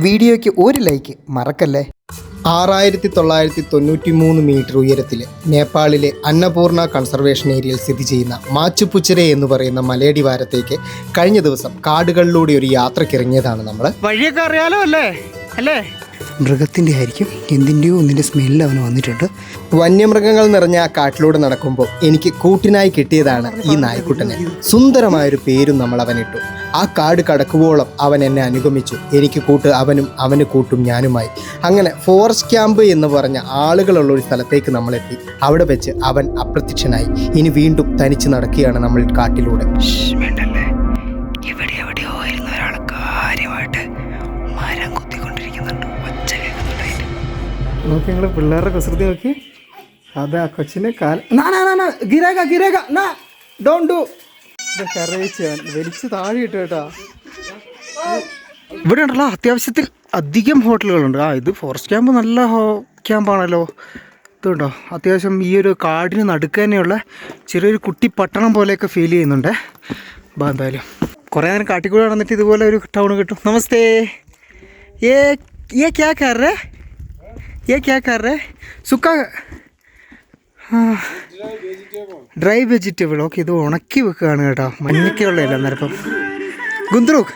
വീഡിയോയ്ക്ക് ഒരു ലൈക്ക് മറക്കല്ലേ? ആറായിരത്തി തൊള്ളായിരത്തി തൊണ്ണൂറ്റി മൂന്ന് മീറ്റർ ഉയരത്തിൽ നേപ്പാളിലെ അന്നപൂർണ കൺസർവേഷൻ ഏരിയയിൽ സ്ഥിതി ചെയ്യുന്ന മാച്ചുപുച്ചരെ എന്ന് പറയുന്ന മലയടിവാരത്തേക്ക് കഴിഞ്ഞ ദിവസം കാടുകളിലൂടെ ഒരു യാത്രക്കിറങ്ങിയതാണ് നമ്മൾ വഴിയൊക്കെ അറിയാലോ അല്ലേ? അല്ലേ? മൃഗത്തിന്റെ ആയിരിക്കും എന്തിന്റെയോ ഒന്നിന്റെ സ്മെല്ല് അവന് വന്നിട്ടുണ്ട്. വന്യമൃഗങ്ങൾ നിറഞ്ഞ ആ കാട്ടിലൂടെ നടക്കുമ്പോൾ എനിക്ക് കൂട്ടിനായി കിട്ടിയതാണ് ഈ നായ്ക്കുട്ടനെ. സുന്ദരമായൊരു പേരും നമ്മൾ അവനിട്ടു. ആ കാട് കടക്കുവോളം അവൻ എന്നെ അനുഗമിച്ചു. എനിക്ക് കൂട്ട് അവനും അവന് കൂട്ടും ഞാനുമായി. അങ്ങനെ ഫോറസ്റ്റ് ക്യാമ്പ് എന്ന് പറഞ്ഞ ആളുകളുള്ള ഒരു സ്ഥലത്തേക്ക് നമ്മളെത്തി അവിടെ വെച്ച് അവൻ അപ്രത്യക്ഷനായി. ഇനി വീണ്ടും തനിച്ച് നടക്കുകയാണ് നമ്മൾ കാട്ടിലൂടെ. നോക്കി നിങ്ങൾ പിള്ളേരുടെ കുസൃതി നോക്കി അത് ആ കൊച്ചിനെ കാല നാ നാ നാ, ഗിരേക ഗിരേക നാ ഡോൺ ഡു വലിച്ച് താഴെ ഇട്ടു കേട്ടാ ഇവിടെ ഉണ്ടല്ലോ അത്യാവശ്യത്തിൽ അധികം ഹോട്ടലുകളുണ്ട് ആ ഇത് ഫോറസ്റ്റ് ക്യാമ്പ് നല്ല ഹോ ക്യാമ്പാണല്ലോ ഇതുണ്ടോ അത്യാവശ്യം ഈ ഒരു കാടിന് നടുക്ക് തന്നെയുള്ള ചെറിയൊരു കുട്ടി പട്ടണം പോലെയൊക്കെ ഫീൽ ചെയ്യുന്നുണ്ട് അപ്പോൾ എന്തായാലും കുറേ നേരം കാട്ടിക്കൂടെ നടന്നിട്ട് ഇതുപോലെ ഒരു ടൗൺ കിട്ടും നമസ്തേ ഏ ഏ ക്യാ രേ ये क्या कर रहे സുക്ക ഡ്രൈ വെജിറ്റബിൾ ഓക്കെ ഇത് ഉണക്കി വെക്കുകയാണ് കേട്ടോ മഞ്ഞൊക്കെയുള്ളതല്ല അന്നേരം ഇപ്പം ഗുന്ദ്രൂക്ക്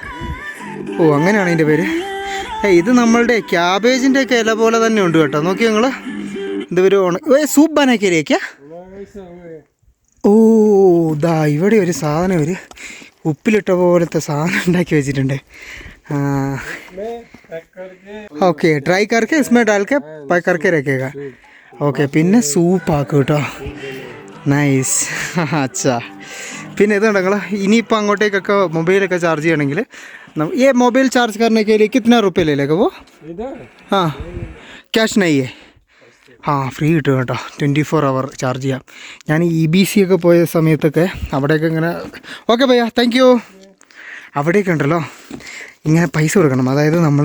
ഓ അങ്ങനെയാണ് അതിൻ്റെ പേര് ഏ ഇത് നമ്മളുടെ ക്യാബേജിൻ്റെ ഒക്കെ ഇല പോലെ തന്നെ ഉണ്ട് കേട്ടോ നോക്കി നിങ്ങൾ ഇത് ഒരു ഉണ ഏ സൂപ്പ് ബനാക്കിയിലേക്കാ ഓ ദാ ഇവിടെ ഒരു സാധനം ഒരു ഉപ്പിലിട്ട പോലത്തെ സാധനം ഉണ്ടാക്കി വെച്ചിട്ടുണ്ട് ആ ഓക്കെ ഡ്രൈ കറക്കെ ഇസ്മേ ഡാൽക്കെ പൈ കറക്കെ രക്കേക ഓക്കെ പിന്നെ സൂപ്പ് ആക്കും കേട്ടോ നൈസ് അച്ഛാ പിന്നെ ഇത് നിങ്ങൾ ഇനിയിപ്പോൾ അങ്ങോട്ടേക്കൊക്കെ മൊബൈലൊക്കെ ചാർജ് ചെയ്യണമെങ്കിൽ നം- ये मोबाइल चार्ज करने के लिए कितना रुपये ले लेगा वो हाँ ക്യാഷ് നയ്യേ ആ ഫ്രീ കിട്ടും കേട്ടോ ട്വൻറ്റി ഫോർ അവർ ചാർജ് ചെയ്യാം ഞാൻ ഇ ബി സി ഒക്കെ പോയ സമയത്തൊക്കെ അവിടെയൊക്കെ ഇങ്ങനെ ഓക്കെ ഭയ്യ താങ്ക് യു അവിടെയൊക്കെ ഉണ്ടല്ലോ ഇങ്ങനെ പൈസ കൊടുക്കണം. അതായത് നമ്മൾ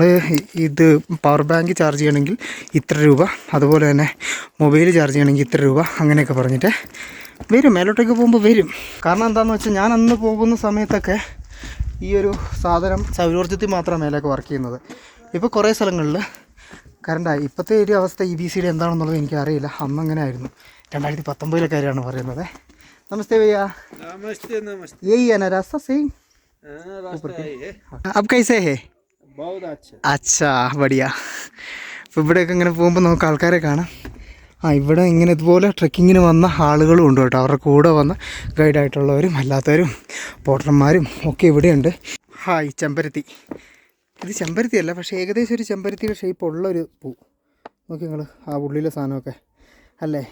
ഇത് പവർ ബാങ്ക് ചാർജ് ചെയ്യണമെങ്കിൽ ഇത്ര രൂപ അതുപോലെ തന്നെ മൊബൈൽ ചാർജ് ചെയ്യണമെങ്കിൽ ഇത്ര രൂപ അങ്ങനെയൊക്കെ പറഞ്ഞിട്ട് വരും. മേലോട്ടേക്ക് പോകുമ്പോൾ വരും. കാരണം എന്താണെന്ന് വെച്ചാൽ ഞാൻ അന്ന് പോകുന്ന സമയത്തൊക്കെ ഈ ഒരു സാധനം സൗരോർജത്തിൽ മാത്രമാണ് മേലേക്ക് വർക്ക് ചെയ്യുന്നത്. ഇപ്പോൾ കുറേ സ്ഥലങ്ങളിൽ കറണ്ടായി ഇപ്പോഴത്തെ ഒരു അവസ്ഥ ഇ ബി സിയുടെ എന്താണെന്നുള്ളത് എനിക്കറിയില്ല അന്ന് അങ്ങനെ ആയിരുന്നു രണ്ടായിരത്തി പത്തൊമ്പതിലെ കാര്യമാണ് പറയുന്നത്. നമസ്തേ ഭയ്യ നമസ്തേ നമസ്തേ. ഏയ്യാനാ രസം സെയിം रास्ता सही हाँ, रास्ता यही है अब कैसे है बहुत अच्छा അച്ഛാ ബടിയ അപ്പോൾ ഇവിടെയൊക്കെ ഇങ്ങനെ പോകുമ്പോൾ നമുക്ക് ആൾക്കാരെ കാണാം ആ ഇവിടെ ഇങ്ങനെ ഇതുപോലെ ട്രെക്കിങ്ങിന് വന്ന ആളുകളും ഉണ്ട് കേട്ടോ അവരുടെ കൂടെ വന്ന ഗൈഡായിട്ടുള്ളവരും അല്ലാത്തവരും പോട്ടർമാരും ഒക്കെ ഇവിടെയുണ്ട് ഹായ് ചെമ്പരത്തി ഇത് ചെമ്പരത്തി അല്ല പക്ഷേ ഏകദേശം ഒരു ചെമ്പരത്തിയുടെ ഷേപ്പ് ഉള്ളൊരു പൂ നോക്കി നിങ്ങൾ ആ ഉള്ളിലെ സാധനമൊക്കെ അല്ലേ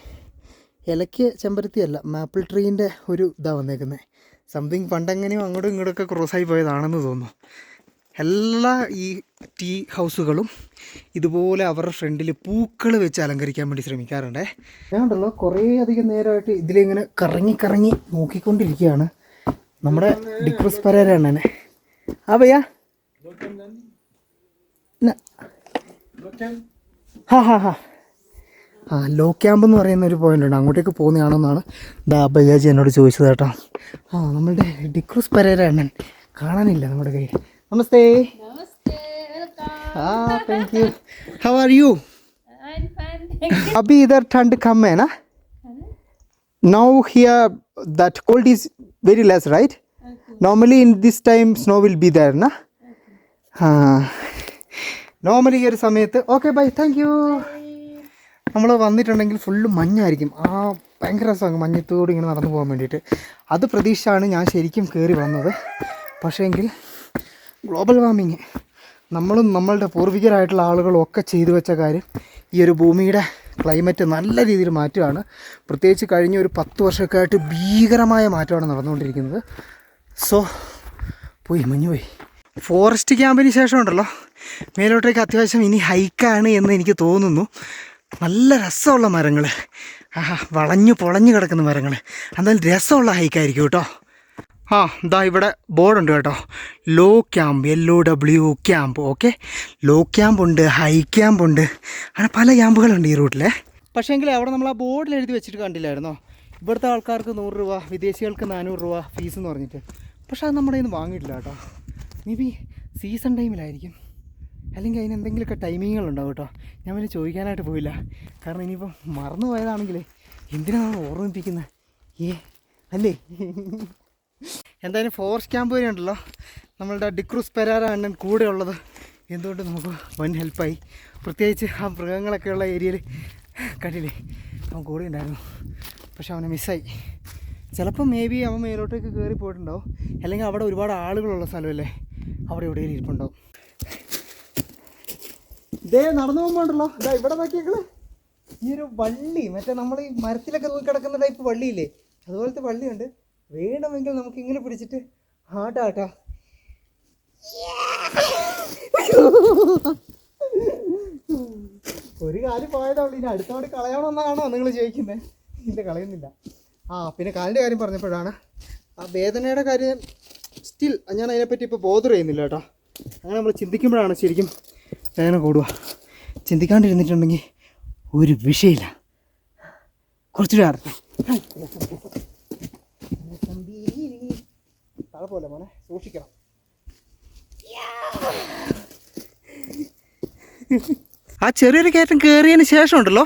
ഇലയ്ക്ക് ചെമ്പരത്തി അല്ല മാപ്പിൾ ട്രീൻ്റെ ഒരു ഇതാണ് വന്നേക്കുന്നത് സംതിങ് പണ്ടെങ്ങനെയും അങ്ങോട്ടും ഇങ്ങോട്ടൊക്കെ ക്രോസായി പോയതാണെന്ന് തോന്നുന്നു. എല്ലാ ഈ ടീ ഹൗസുകളും ഇതുപോലെ അവരുടെ ഫ്രണ്ടിൽ പൂക്കൾ വെച്ച് അലങ്കരിക്കാൻ വേണ്ടി ശ്രമിക്കാറുണ്ട്. ഞാൻ ഉണ്ടല്ലോ കുറേ അധികം നേരമായിട്ട് ഇതിലിങ്ങനെ കറങ്ങി കറങ്ങി നോക്കിക്കൊണ്ടിരിക്കുകയാണ്. നമ്മുടെ ഡിക്രസ് പരേരാണ് ആ ഭയ്യാ. ഹാ ഹാ ഹാ. ആ ലോ ക്യാമ്പ് എന്ന് പറയുന്ന ഒരു പോയിന്റ് ഉണ്ട്. അങ്ങോട്ടേക്ക് പോകുന്നതാണെന്നാണ് ദാ ബയ്യാജി എന്നോട് ചോദിച്ചത് കേട്ടോ. ആ നമ്മളുടെ ഡിക്രൂസ് പരേര എണ്ണൻ കാണാനില്ല നമ്മുടെ കയ്യിൽ. നമസ്തേ. ആ thank you how are you Abi ഇതർ ടണ്ട് കമ്മേന now? Here that cold is very less right normally in this time snow will be there normally ഈ ഒരു സമയത്ത്. ഓക്കെ ബൈ താങ്ക് യു നമ്മൾ വന്നിട്ടുണ്ടെങ്കിൽ ഫുള്ള് മഞ്ഞായിരിക്കും. ആ ഭയങ്കര രസമാണ് മഞ്ഞത്തോട് ഇങ്ങനെ നടന്നു പോകാൻ വേണ്ടിയിട്ട്. അത് പ്രതീക്ഷിച്ചാണ് ഞാൻ ശരിക്കും കയറി വന്നത്. പക്ഷേ പക്ഷേങ്കിൽ ഗ്ലോബൽ വാർമിങ് നമ്മളും നമ്മളുടെ പൂർവികരായിട്ടുള്ള ആളുകളും ഒക്കെ ചെയ്തു വെച്ച കാര്യം ഈ ഒരു ഭൂമിയുടെ ക്ലൈമറ്റ് നല്ല രീതിയിൽ മാറ്റമാണ് പ്രത്യേകിച്ച് കഴിഞ്ഞ ഒരു പത്ത് വർഷമൊക്കെ ആയിട്ട് ഭീകരമായ മാറ്റമാണ് നടന്നുകൊണ്ടിരിക്കുന്നത്. സോ പോയി മഞ്ഞു പോയി. ഫോറസ്റ്റ് ക്യാമ്പിന് ശേഷം ഉണ്ടല്ലോ മേലോട്ടേക്ക് അത്യാവശ്യം ഇനി ഹൈക്കാണ് എന്ന് എനിക്ക് തോന്നുന്നു. നല്ല രസമുള്ള മരങ്ങൾ ആഹാ വളഞ്ഞു പൊളഞ്ഞു കിടക്കുന്ന മരങ്ങൾ എന്തായാലും രസമുള്ള ഹൈക്കായിരിക്കും കേട്ടോ. ആ ഇതാ ഇവിടെ ബോർഡുണ്ട് കേട്ടോ. Low camp L O W camp okay? Low camp ഉണ്ട് ഹൈ ക്യാമ്പ് ഉണ്ട് അങ്ങനെ പല ക്യാമ്പുകളുണ്ട് ഈ റൂട്ടിലെ. പക്ഷേങ്കിൽ അവിടെ നമ്മൾ ആ ബോർഡിൽ എഴുതി വെച്ചിട്ട് കണ്ടില്ലായിരുന്നോ? ഇവിടുത്തെ ആൾക്കാർക്ക് നൂറ് രൂപ വിദേശികൾക്ക് നാനൂറ് രൂപ ഫീസ് എന്ന് പറഞ്ഞിട്ട്. പക്ഷേ അത് നമ്മുടെ ഇന്ന് വാങ്ങിയിട്ടില്ല കേട്ടോ. മേ ബി സീസൺ ടൈമിലായിരിക്കും അല്ലെങ്കിൽ അതിന് എന്തെങ്കിലുമൊക്കെ ടൈമിങ്ങുകളുണ്ടാവും കേട്ടോ. ഞാൻ പിന്നെ ചോദിക്കാനായിട്ട് പോയില്ല. കാരണം ഇനിയിപ്പം മറന്നു പോയതാണെങ്കിൽ എന്തിനാണ് ഓർമ്മിപ്പിക്കുന്നത് ഏ അല്ലേ? എന്തായാലും ഫോറസ്റ്റ് ക്യാമ്പ് വരെ ഉണ്ടല്ലോ. നമ്മളുടെ ഡിക്രൂസ് പെരാര അണ്ണൻ കൂടെ ഉള്ളത്. എന്തുകൊണ്ട് നമുക്ക് വൻ ഹെൽപ്പായി പ്രത്യേകിച്ച് ആ മൃഗങ്ങളൊക്കെ ഉള്ള ഏരിയയിൽ കണ്ടില്ലേ? അവൻ കൂടെ ഉണ്ടായിരുന്നു. പക്ഷെ അവനെ മിസ്സായി ചിലപ്പോൾ മേ ബി അവൻ മേലോട്ടേക്ക് കയറി പോയിട്ടുണ്ടാവും. അല്ലെങ്കിൽ അവിടെ ഒരുപാട് ആളുകളുള്ള സ്ഥലമല്ലേ? അവിടെ എവിടെയെങ്കിലും ഇരിപ്പുണ്ടാവും. ഇതേ നടന്നു പോകുമ്പോണ്ടല്ലോ ഇതാ ഇവിടെ നോക്കിയേക്കൾ ഈ ഒരു വള്ളി മറ്റേ നമ്മൾ ഈ മരത്തിലൊക്കെ നോക്കി കിടക്കുന്ന ടൈപ്പ് വള്ളിയില്ലേ? അതുപോലത്തെ വള്ളിയുണ്ട്. വേണമെങ്കിൽ നമുക്ക് ഇങ്ങനെ പിടിച്ചിട്ട് ആട്ടാട്ടാ ഒരു കാര്യം പോയതുള്ളൂ ഇനി അടുത്തോട് കളയണമെന്നാണോ നിങ്ങൾ ചോദിക്കുന്നത് ഇല്ല കളയുന്നില്ല. ആ പിന്നെ കാലിന്റെ കാര്യം പറഞ്ഞപ്പോഴാണ് ആ വേദനയുടെ കാര്യം. സ്റ്റിൽ ഞാൻ അതിനെപ്പറ്റി ഇപ്പോൾ ബോധർ ചെയ്യുന്നില്ല കേട്ടോ. അങ്ങനെ നമ്മൾ ചിന്തിക്കുമ്പോഴാണ് ശരിക്കും വേദന കൂടുക. ചിന്തിക്കാണ്ടിരുന്നിട്ടുണ്ടെങ്കിൽ ഒരു വിഷയമില്ല കുറച്ചുകൂടെ സൂക്ഷിക്കണം. ആ ചെറിയൊരു കയറ്റം കയറിയതിന് ശേഷം ഉണ്ടല്ലോ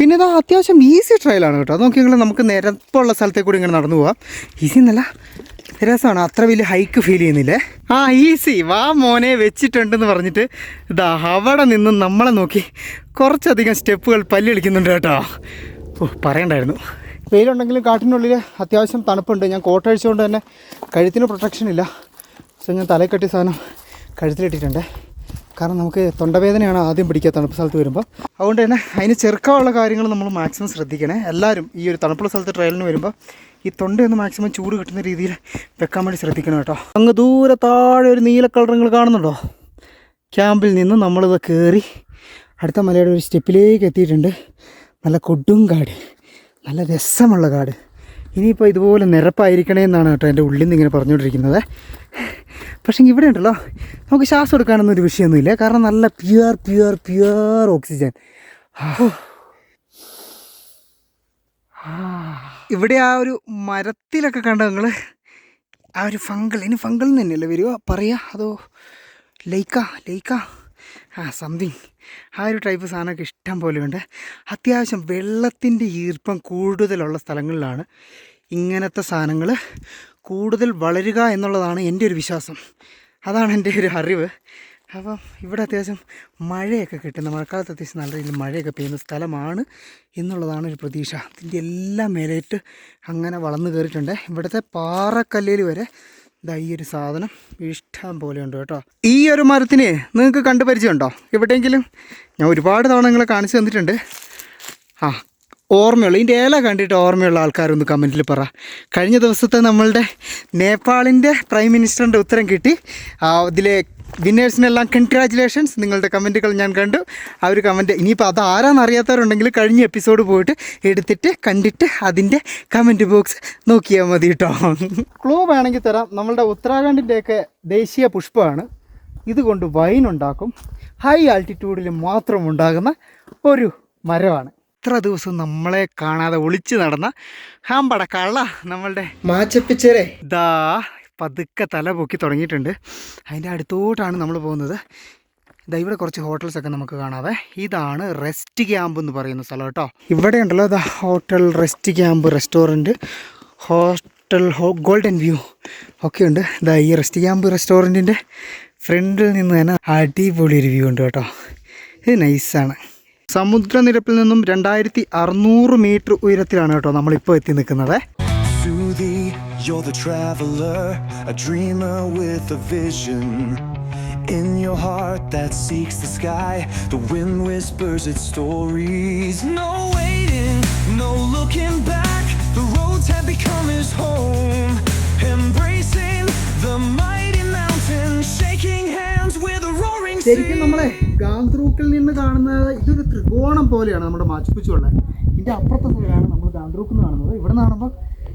പിന്നെ ഇതാ അത്യാവശ്യം ഈസി ട്രയലാണ് കേട്ടോ. അത് നോക്കി നിങ്ങൾ നമുക്ക് നിരപ്പുള്ള സ്ഥലത്തേക്ക് കൂടി ഇങ്ങനെ നടന്നു പോവാം. ഈസി എന്നല്ല രസമാണ്. അത്ര വലിയ ഹൈക്ക് ഫീൽ ചെയ്യുന്നില്ലേ? ആ ഈസി വാ മോനെ വെച്ചിട്ടുണ്ടെന്ന് പറഞ്ഞിട്ട് ഇതാ അവിടെ നിന്നും നമ്മളെ നോക്കി കുറച്ചധികം സ്റ്റെപ്പുകൾ പല്ലിളിക്കുന്നുണ്ട് കേട്ടോ. ഓ പറയണ്ടായിരുന്നു. വെയിലുണ്ടെങ്കിലും കാട്ടിനുള്ളിൽ അത്യാവശ്യം തണുപ്പുണ്ട്. ഞാൻ കോട്ടഴിച്ചുകൊണ്ട് തന്നെ കഴുത്തിന് പ്രൊട്ടക്ഷൻ ഇല്ല. പക്ഷേ ഞാൻ തലക്കെട്ടി സാധനം കഴുത്തിലിട്ടിട്ടുണ്ട്. കാരണം നമുക്ക് തൊണ്ടവേദനയാണ് ആദ്യം പിടിക്കുക തണുപ്പ് സ്ഥലത്ത് വരുമ്പോൾ അതുകൊണ്ട് തന്നെ അതിന് ചെറുക്കാനുള്ള കാര്യങ്ങൾ നമ്മൾ മാക്സിമം ശ്രദ്ധിക്കണേ. എല്ലാവരും ഈ ഒരു തണുപ്പുള്ള സ്ഥലത്ത് ട്രയലിന് വരുമ്പോൾ ഈ തൊണ്ടയൊന്ന് മാക്സിമം ചൂട് കിട്ടുന്ന രീതിയിൽ വെക്കാൻ വേണ്ടി ശ്രദ്ധിക്കണം കേട്ടോ. അങ്ങ് ദൂരെ താഴെ ഒരു നീല നിങ്ങൾ കാണുന്നുണ്ടോ? ക്യാമ്പിൽ നിന്ന് നമ്മളിത് കയറി അടുത്ത മലയുടെ ഒരു സ്റ്റെപ്പിലേക്ക് എത്തിയിട്ടുണ്ട്. നല്ല കൊടും കാട്. നല്ല രസമുള്ള കാട്. ഇനിയിപ്പോൾ ഇതുപോലെ നിരപ്പായിരിക്കണേ എന്നാണ് കേട്ടോ എന്റെ ഉള്ളിൽ നിന്ന് ഇങ്ങനെ പറഞ്ഞുകൊണ്ടിരിക്കുന്നത്. പക്ഷേ ഇവിടെ ഉണ്ടല്ലോ. നമുക്ക് ശ്വാസം എടുക്കാനൊന്നും ഒരു വിഷയമൊന്നുമില്ല. കാരണം നല്ല പ്യുവർ പ്യുവർ പ്യുവർ ഓക്സിജൻ ഇവിടെ ആ ഒരു മരത്തിലൊക്കെ കണ്ട നിങ്ങൾ ആ ഒരു ഫംഗൽ ഇനി ഫംഗിൾ തന്നെയല്ലേ വരിക? പറയുക അതോ ലൈക്ക ലൈക്ക? ആ സംതിങ് ആ ഒരു ടൈപ്പ് സാധനമൊക്കെ ഇഷ്ടം പോലെയുണ്ട്. അത്യാവശ്യം വെള്ളത്തിന്റെ ഈർപ്പം കൂടുതലുള്ള സ്ഥലങ്ങളിലാണ് ഇങ്ങനത്തെ സാധനങ്ങൾ കൂടുതൽ വളരുക എന്നുള്ളതാണ് എന്റെ ഒരു വിശ്വാസം. അതാണ് എന്റെ ഒരു അറിവ്. അപ്പം ഇവിടെ അത്യാവശ്യം മഴയൊക്കെ കിട്ടുന്ന. മഴക്കാലത്ത് അത്യാവശ്യം നല്ല രീതിയിൽ മഴയൊക്കെ പെയ്യുന്ന സ്ഥലമാണ് എന്നുള്ളതാണ് ഒരു പ്രതീക്ഷ. ഇതിന്റെ എല്ലാം മേലേറ്റ് അങ്ങനെ വളർന്നു കയറിയിട്ടുണ്ട്. ഇവിടുത്തെ പാറക്കല്ലിൽ വരെ ഇതാ ഈ ഒരു സാധനം ഇഷ്ടം പോലെ ഉണ്ട് കേട്ടോ. ഈ ഒരു മരത്തിന് നിങ്ങൾക്ക് കണ്ടു പരിചയമുണ്ടോ? എവിടെയെങ്കിലും? ഞാൻ ഒരുപാട് തവണ നിങ്ങളെ കാണിച്ചു തന്നിട്ടുണ്ട്. ആ ഓർമ്മയുള്ള. ഇതിന്റെ ഏല കണ്ടിട്ട് ഓർമ്മയുള്ള ആൾക്കാരൊന്ന് കമന്റിൽ പറ. കഴിഞ്ഞ ദിവസത്തെ നമ്മളുടെ നേപ്പാളിന്റെ പ്രൈം മിനിസ്റ്ററിന്റെ ഉത്തരം കിട്ടി. അതിലെ വിന്നേഴ്സിനെല്ലാം കൺഗ്രാചുലേഷൻസ്. നിങ്ങളുടെ കമന്റുകൾ ഞാൻ കണ്ടു. ആ ഒരു കമന്റ് ഇനിയിപ്പോൾ അത് ആരാന്നറിയാത്തവരുണ്ടെങ്കിൽ കഴിഞ്ഞ എപ്പിസോഡ് പോയിട്ട് എടുത്തിട്ട് കണ്ടിട്ട് അതിന്റെ കമന്റ് ബോക്സ് നോക്കിയാൽ മതി കേട്ടോ ക്ലൂ വേണമെങ്കിൽ തരാം. നമ്മളുടെ ഉത്തരാഖണ്ഡിന്റെയൊക്കെ ദേശീയ പുഷ്പമാണ്. ഇതുകൊണ്ട് വൈൻ ഉണ്ടാക്കും. ഹൈ ആൾട്ടിറ്റ്യൂഡിൽ മാത്രം ഉണ്ടാകുന്ന ഒരു മരമാണ്. ഇത്ര ദിവസം നമ്മളെ കാണാതെ ഒളിച്ചു നടന്ന ഹാമ്പട കള്ള നമ്മളുടെ മാച്ചപ്പിച്ചേരെ. ദാ പതുക്കെ തല പൊക്കി തുടങ്ങിയിട്ടുണ്ട്. അതിന്റെ അടുത്തോട്ടാണ് നമ്മൾ പോകുന്നത്. ഇതാ ഇവിടെ കുറച്ച് ഹോട്ടൽസ് ഒക്കെ നമുക്ക് കാണാവേ. ഇതാണ് റെസ്റ്റ് ക്യാമ്പ് എന്ന് പറയുന്ന സ്ഥലം കേട്ടോ. ഇവിടെ ഉണ്ടല്ലോ ഇതാ hotel rest camp restaurant hotel ഹോ ഗോൾഡൻ വ്യൂ ഒക്കെ ഉണ്ട്. ഇതാ ഈ റെസ്റ്റ് ക്യാമ്പ് റെസ്റ്റോറന്റിന്റെ ഫ്രണ്ടിൽ നിന്ന് തന്നെ അടിപൊളി ഒരു വ്യൂ ഉണ്ട് കേട്ടോ. ഇത് നൈസാണ് സമുദ്രനിരപ്പിൽ നിന്നും രണ്ടായിരത്തി അറുന്നൂറ് മീറ്റർ ഉയരത്തിലാണ് കേട്ടോ നമ്മളിപ്പോൾ എത്തി നിൽക്കുന്നത് you're the traveler, a dreamer with a vision. In your heart that seeks the sky, the wind whispers its stories. No waiting, no looking back, the roads have become his home. Embracing the mighty mountain, shaking hands ശരിക്കും നമ്മളെ ഗാന്ത്രൂക്കിൽ നിന്ന് കാണുന്നത് ഇതൊരു ത്രികോണം പോലെയാണ് നമ്മുടെ മാച്ചുപ്പിച്ചുള്ളത് ഇതിന്റെ അപ്പുറത്തെ സൈഡാണ് നമ്മൾ ഗാന്ധ്രൂക്ക് എന്ന് കാണുന്നത്. ഇവിടെ നിന്ന് കാണുമ്പോൾ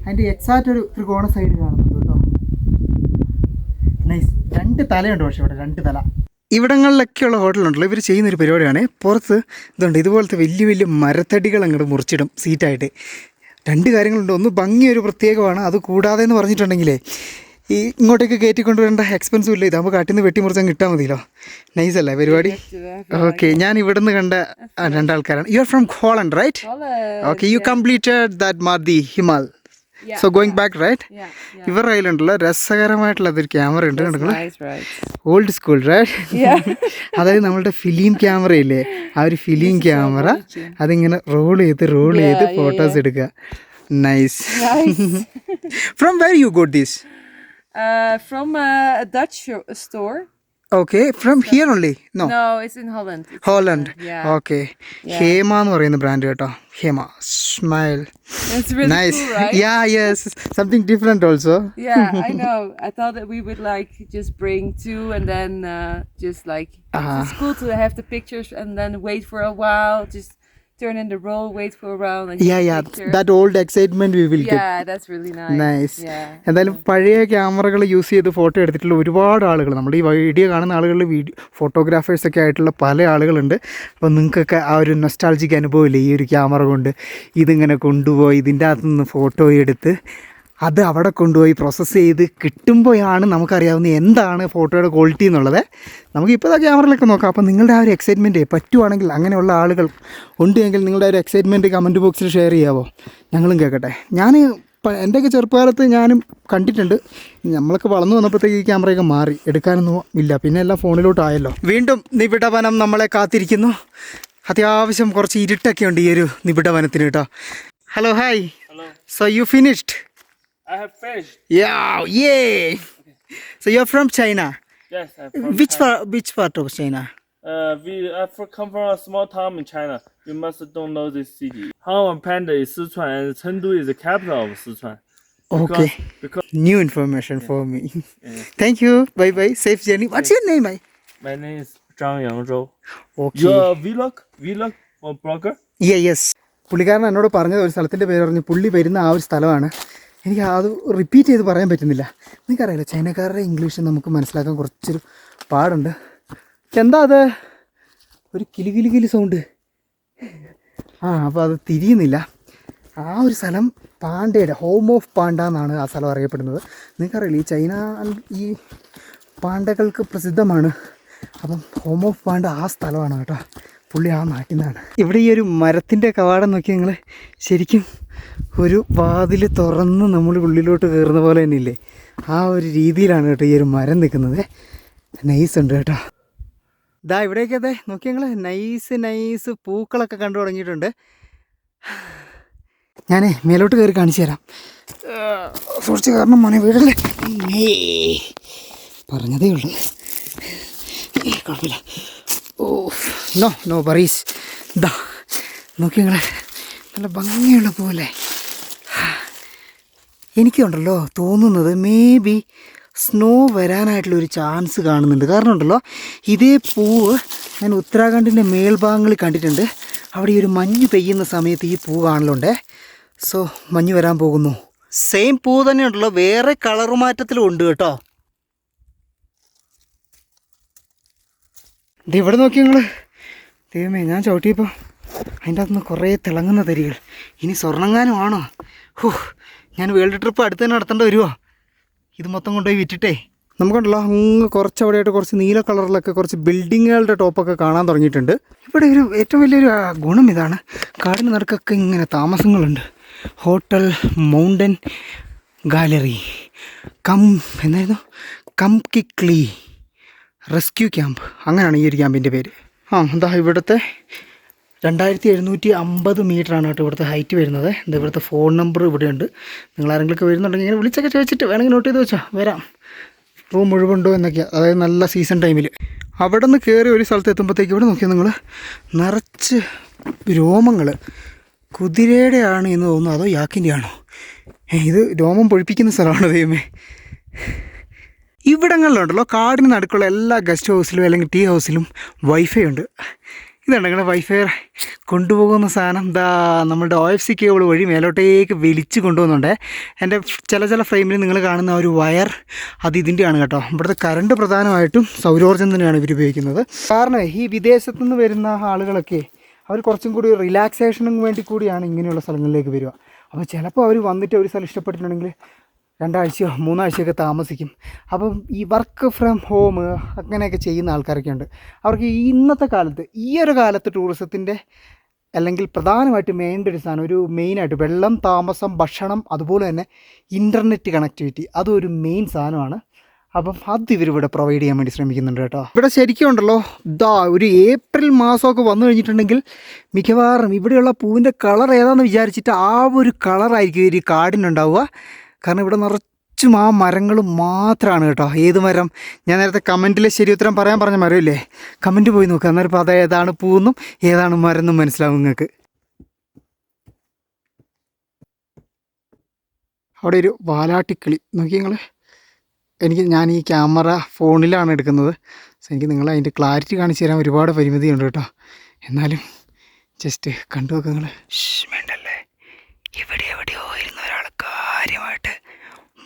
അതിന്റെ എക്സാക്റ്റ് ഒരു ത്രികോണ സൈഡ് കാണുന്നത് കേട്ടോ. നൈസ് രണ്ട് തലയുണ്ട് പക്ഷെ ഇവിടെ രണ്ട് തല. ഇവിടങ്ങളിലൊക്കെയുള്ള ഹോട്ടലുണ്ടല്ലോ. ഇവർ ചെയ്യുന്നൊരു പരിപാടിയാണ്. പുറത്ത് ഇതുണ്ട്. ഇതുപോലത്തെ വലിയ വലിയ മരത്തടികൾ അങ്ങോട്ട് മുറിച്ചിടും സീറ്റായിട്ട് രണ്ട് കാര്യങ്ങളുണ്ട്. ഒന്ന് ഭംഗി ഒരു പ്രത്യേകമാണ്. അത് കൂടാതെ എന്ന് പറഞ്ഞിട്ടുണ്ടെങ്കിലേ ഈ ഇങ്ങോട്ടേക്ക് കയറ്റി കൊണ്ടുവരേണ്ട എക്സ്പെൻസും ഇല്ല. ഇതാകുമ്പോൾ കാട്ടിൽ നിന്ന് വെട്ടിമുറിച്ചാൽ കിട്ടാൽ മതിയല്ലോ നൈസ് അല്ലേ പരിപാടി? ഓക്കെ ഞാൻ ഇവിടെ നിന്ന് കണ്ട രണ്ടാൾക്കാരാണ്. You are from Holland right okay you completed that Mardi Himal so going back right. ഇവരുടെ കയ്യിലുണ്ടല്ലോ രസകരമായിട്ടുള്ള അതൊരു ക്യാമറ ഉണ്ട് കണ്ടു? ഓൾഡ് സ്കൂൾ റൈറ്റ് അതായത് നമ്മളുടെ ഫിലിം ക്യാമറ ഇല്ലേ? ആ ഒരു ഫിലിം ക്യാമറ അതിങ്ങനെ റോൾ ചെയ്ത് റോൾ ചെയ്ത് ഫോട്ടോസ് എടുക്കുക. Nice from where you got this Uh, from uh, a Dutch sho- store. Okay from here only no No, it's in Holland. It's Holland yeah. Okay HEMA എന്ന് പറയുന്ന brand കേട്ടോ HEMA smile It's really nice cool, right? Yeah yes something different also Yeah, I know. I thought that we would like just bring two and then uh, just like it's cool to have the pictures and then wait for a while, just turn in the roll, wait for a while, and yeah, yeah, picture. that old excitement we will yeah, get. Yeah, that's really nice. Nice. Yeah. എന്തായാലും പഴയ ക്യാമറകൾ use ചെയ്ത് photo എടുത്തിട്ടുള്ള ഒരുപാട് ആളുകൾ നമ്മൾ ഈ video കാണുന്ന ആളുകളിൽ വീഡിയോ ഫോട്ടോഗ്രാഫേഴ്സൊക്കെ ആയിട്ടുള്ള പല ആളുകളുണ്ട് അപ്പോൾ നിങ്ങൾക്കൊക്കെ ആ ഒരു നൊസ്റ്റാൾജിക് അനുഭവമില്ലേ ഈ ഒരു ക്യാമറ കൊണ്ട് ഇതിങ്ങനെ കൊണ്ടുപോയി ഇതിന്റെ അകത്തുനിന്ന് ഫോട്ടോ എടുത്ത് അത് അവിടെ കൊണ്ടുപോയി പ്രോസസ്സ് ചെയ്ത് കിട്ടുമ്പോഴാണ് നമുക്കറിയാവുന്ന എന്താണ് ഫോട്ടോയുടെ ക്വാളിറ്റി എന്നുള്ളത്. നമുക്ക് ഇപ്പോൾ ആ ക്യാമറയിലൊക്കെ നോക്കാം. അപ്പോൾ നിങ്ങളുടെ ആ ഒരു എക്സൈറ്റ്മെന്റ് പറ്റുവാണെങ്കിൽ അങ്ങനെയുള്ള ആളുകൾ ഉണ്ടെങ്കിൽ നിങ്ങളുടെ ഒരു എക്സൈറ്റ്മെന്റ് കമന്റ് ബോക്സിൽ ഷെയർ ചെയ്യാവോ? ഞങ്ങളും കേൾക്കട്ടെ. ഞാൻ എന്റെയൊക്കെ ചെറുപ്പകാലത്ത് ഞാനും കണ്ടിട്ടുണ്ട്. നമ്മളൊക്കെ വളർന്നു വന്നപ്പോഴത്തേക്ക് ഈ ക്യാമറയൊക്കെ മാറി. എടുക്കാനൊന്നും ഇല്ല. പിന്നെ എല്ലാം ഫോണിലോട്ടായല്ലോ വീണ്ടും നിബിഡവനം നമ്മളെ കാത്തിരിക്കുന്നു. അത്യാവശ്യം കുറച്ച് ഇരുട്ടൊക്കെ ഉണ്ട് ഈ ഒരു നിബിഡവനത്തിന് കേട്ടോ. Hello hi so you finished I have finished. Yeah, yay! So you're from China. Yes, I'm from Which China. part? Which part of China? Uh, we I fr- come from a small town in China. You must don't know this city. Hangwan Panda is Sichuan and Chengdu is the capital of Sichuan. Okay. Because New information for me. Thank you. Bye bye. Safe journey. What's your name? I? my name is Zhang Yangzhou. Okay. You're a vlog, vlog or blogger? Yeah, yes. പുള്ളിക്കാരൻ എന്നോട് പറഞ്ഞത് ഒരു സ്ഥലത്തിൻ്റെ പേര് പറഞ്ഞ് പുള്ളി വരുന്ന ആ ഒരു സ്ഥലമാണ് എനിക്ക് അത് റിപ്പീറ്റ് ചെയ്ത് പറയാൻ പറ്റുന്നില്ല. നിങ്ങൾക്കറിയില്ല ചൈനക്കാരുടെ ഇംഗ്ലീഷ് നമുക്ക് മനസ്സിലാക്കാൻ കുറച്ചൊരു പാടുണ്ട്. എന്താ അത്? ഒരു കിലി കിലി കിലി സൗണ്ട് ആ അപ്പോൾ അത് തിരിയുന്നില്ല. ആ ഒരു സ്ഥലം പാണ്ഡയുടെ ഹോം ഓഫ് പാണ്ഡ എന്നാണ് ആ സ്ഥലം അറിയപ്പെടുന്നത്. നിങ്ങൾക്കറിയില്ല ഈ ചൈന ഈ പാണ്ഡകൾക്ക് പ്രസിദ്ധമാണ്. അപ്പം ഹോം ഓഫ് പാണ്ഡ ആ സ്ഥലമാണ് കേട്ടോ. പുള്ളി ആ നാട്ടിൽ നിന്നാണ് ഇവിടെ ഈ ഒരു മരത്തിന്റെ കവാടം നോക്കി ഞങ്ങൾ ശരിക്കും ഒരു വാതിൽ തുറന്ന് നമ്മൾ ഉള്ളിലോട്ട് കയറുന്ന പോലെ തന്നെ ഇല്ലേ ആ ഒരു രീതിയിലാണ് കേട്ടോ ഈ ഒരു മരം നിൽക്കുന്നത്. നൈസ് ഉണ്ട് കേട്ടോ. ഇതാ ഇവിടേക്ക് അതെ നോക്കി ഞങ്ങൾ നൈസ് നൈസ് പൂക്കളൊക്കെ കണ്ടു തുടങ്ങിയിട്ടുണ്ട്. ഞാനേ മേലോട്ട് കയറി കാണിച്ചു തരാം. സൂക്ഷിച്ച് കാരണം മോനെ വീടല്ലേ. പറഞ്ഞതേ ഉള്ളൂ. കുഴപ്പമില്ല. ഓ നോ നോ പറീസ് ഇതാ നോക്കി നിങ്ങളെ നല്ല ഭംഗിയുള്ള പോലെ എനിക്കുണ്ടല്ലോ തോന്നുന്നത് മേ ബി സ്നോ വരാനായിട്ടുള്ളൊരു ചാൻസ് കാണുന്നുണ്ട്. കാരണം ഉണ്ടല്ലോ ഇതേ പൂവ് ഞാൻ ഉത്തരാഖണ്ഡിന്റെ മേൽഭാഗങ്ങളിൽ കണ്ടിട്ടുണ്ട്. അവിടെ ഈ ഒരു മഞ്ഞ് പെയ്യുന്ന സമയത്ത് ഈ പൂ കാണലുണ്ട്. സോ മഞ്ഞ് വരാൻ പോകുന്നു. സെയിം പൂ തന്നെ ഉണ്ടല്ലോ വേറെ കളർ മാറ്റത്തിലും ഉണ്ട് കേട്ടോ. ഇത് ഇവിടെ നോക്കി നിങ്ങൾ ദൈവമേ ഞാൻ ചവിട്ടിയപ്പോൾ അതിന്റെ അകത്തുനിന്ന് കുറേ തിളങ്ങുന്ന തരികൾ. ഇനി സ്വർണങ്ങാനും ആണോ? ഹോ ഞാൻ വേൾഡ് ട്രിപ്പ് അടുത്ത് തന്നെ നടത്തേണ്ടി വരുമോ ഇത് മൊത്തം കൊണ്ടുപോയി വിറ്റിട്ടേ. നമുക്കുണ്ടല്ലോ അങ്ങ് കുറച്ച് അവിടെയായിട്ട് കുറച്ച് നീല കളറിലൊക്കെ കുറച്ച് ബിൽഡിങ്ങുകളുടെ ടോപ്പൊക്കെ കാണാൻ തുടങ്ങിയിട്ടുണ്ട്. ഇവിടെ ഒരു ഏറ്റവും വലിയൊരു ഗുണം ഇതാണ്. കാടിന് നടക്കൊക്കെ ഇങ്ങനെ താമസങ്ങളുണ്ട്. ഹോട്ടൽ മൗണ്ടൻ ഗാലറി കം എന്നായിരുന്നു? കം കിക്ലി. റെസ്ക്യൂ ക്യാമ്പ് അങ്ങനെയാണ് ഈ ഒരു ക്യാമ്പിന്റെ പേര്. ആ എന്താ ഇവിടുത്തെ രണ്ടായിരത്തി എഴുന്നൂറ്റി അമ്പത് മീറ്ററാണ് കേട്ടോ ഇവിടുത്തെ ഹൈറ്റ് വരുന്നത്. എന്താ ഇവിടുത്തെ ഫോൺ നമ്പർ ഇവിടെയുണ്ട്. നിങ്ങൾ ആരെങ്കിലുമൊക്കെ വരുന്നുണ്ടെങ്കിൽ ഇങ്ങനെ വിളിച്ചൊക്കെ ചോദിച്ചിട്ട് വേണമെങ്കിൽ നോട്ട് ചെയ്ത് വെച്ചോ. വരാം. റൂം മുഴുവുണ്ടോ എന്നൊക്കെയാണ് അതായത് നല്ല സീസൺ ടൈമിൽ അവിടെ നിന്ന് കയറി ഒരു സ്ഥലത്ത് എത്തുമ്പോഴത്തേക്ക് ഇവിടെ നോക്കിയാൽ നിങ്ങൾ നിറച്ച് രോമങ്ങൾ കുതിരയുടെ ആണ് എന്ന് തോന്നുന്നു. അതോ യാക്കിന്റെ ആണോ ഇത് രോമം പൊഴിപ്പിക്കുന്ന സ്ഥലമാണ് ദൈവമേ. ഇവിടങ്ങളിലുണ്ടല്ലോ കാടിന് നടുക്കുള്ള എല്ലാ ഗസ്റ്റ് ഹൗസിലും അല്ലെങ്കിൽ ടീ ഹൗസിലും വൈഫൈ ഉണ്ട്. ഇതുണ്ടെങ്കിൽ വൈഫൈ കൊണ്ടുപോകുന്ന സാധനം. ദാ നമ്മുടെ ഒ എഫ് സി കേബിൾ വഴി മേലോട്ടേക്ക് വലിച്ച് കൊണ്ടുപോകുന്നുണ്ട് എന്റെ ചില ചില ഫ്രെയിമിൽ നിങ്ങൾ കാണുന്ന ഒരു വയർ അത് ഇതിന്റെയാണ് കേട്ടോ. ഇവിടുത്തെ കറണ്ട് പ്രധാനമായിട്ടും സൗരോർജം തന്നെയാണ് ഇവർ ഉപയോഗിക്കുന്നത്. കാരണം ഈ വിദേശത്തു നിന്ന് വരുന്ന ആളുകളൊക്കെ അവർ കുറച്ചും കൂടി റിലാക്സേഷനും വേണ്ടി കൂടിയാണ് ഇങ്ങനെയുള്ള സ്ഥലങ്ങളിലേക്ക് വരിക. അപ്പോൾ ചിലപ്പോൾ അവർ വന്നിട്ട് ഒരു സ്ഥലം ഇഷ്ടപ്പെട്ടിട്ടുണ്ടെങ്കിൽ രണ്ടാഴ്ചയോ മൂന്നാഴ്ചയൊക്കെ താമസിക്കും. അപ്പം ഈ വർക്ക് ഫ്രം ഹോം അങ്ങനെയൊക്കെ ചെയ്യുന്ന ആൾക്കാരൊക്കെ ഉണ്ട് അവർക്ക് ഈ ഇന്നത്തെ കാലത്ത് ഈ ഒരു കാലത്ത് ടൂറിസത്തിന്റെ അല്ലെങ്കിൽ പ്രധാനമായിട്ടും വേണ്ട ഒരു സാധനം ഒരു മെയിനായിട്ട് വെള്ളം താമസം ഭക്ഷണം അതുപോലെ തന്നെ ഇന്റർനെറ്റ് കണക്ടിവിറ്റി അതും ഒരു മെയിൻ സാധനമാണ്. അപ്പം അത് ഇവരിവിടെ പ്രൊവൈഡ് ചെയ്യാൻ വേണ്ടി ശ്രമിക്കുന്നുണ്ട് കേട്ടോ. ഇവിടെ ശരിക്കും ഉണ്ടല്ലോ ദാ ഒരു ഏപ്രിൽ മാസമൊക്കെ വന്നു കഴിഞ്ഞിട്ടുണ്ടെങ്കിൽ മിക്കവാറും ഇവിടെയുള്ള പൂവിന്റെ കളർ ഏതാണെന്ന് വിചാരിച്ചിട്ട് ആ ഒരു കളറായിരിക്കും ഈ കാടിനുണ്ടാവുക. കാരണം ഇവിടെ നിറച്ചും ആ മരങ്ങൾ മാത്രമാണ് കേട്ടോ. ഏത് മരം? ഞാൻ നേരത്തെ കമന്റിൽ ശരി ഉത്തരം പറയാൻ പറഞ്ഞ മരമില്ലേ? കമന്റ് പോയി നോക്കുക അന്നേരം ഇപ്പോൾ അത് ഏതാണ് പൂവെന്നും ഏതാണ് മരം എന്നും മനസ്സിലാവും നിങ്ങൾക്ക്. അവിടെ ഒരു വാലാട്ടിക്കിളി. നോക്കി നിങ്ങൾ എനിക്ക് ഞാൻ ഈ ക്യാമറ ഫോണിലാണ് എടുക്കുന്നത്. സോ എനിക്ക് നിങ്ങൾ അതിന്റെ ക്ലാരിറ്റി കാണിച്ചു തരാൻ ഒരുപാട് പരിമിതിയുണ്ട് കേട്ടോ. എന്നാലും ജസ്റ്റ് കണ്ടു നോക്കുക നിങ്ങൾ വേണ്ടല്ലേ ഇവിടെ എവിടെയോ ഇരുന്ന ഒരാൾ കാര്യമായിട്ട്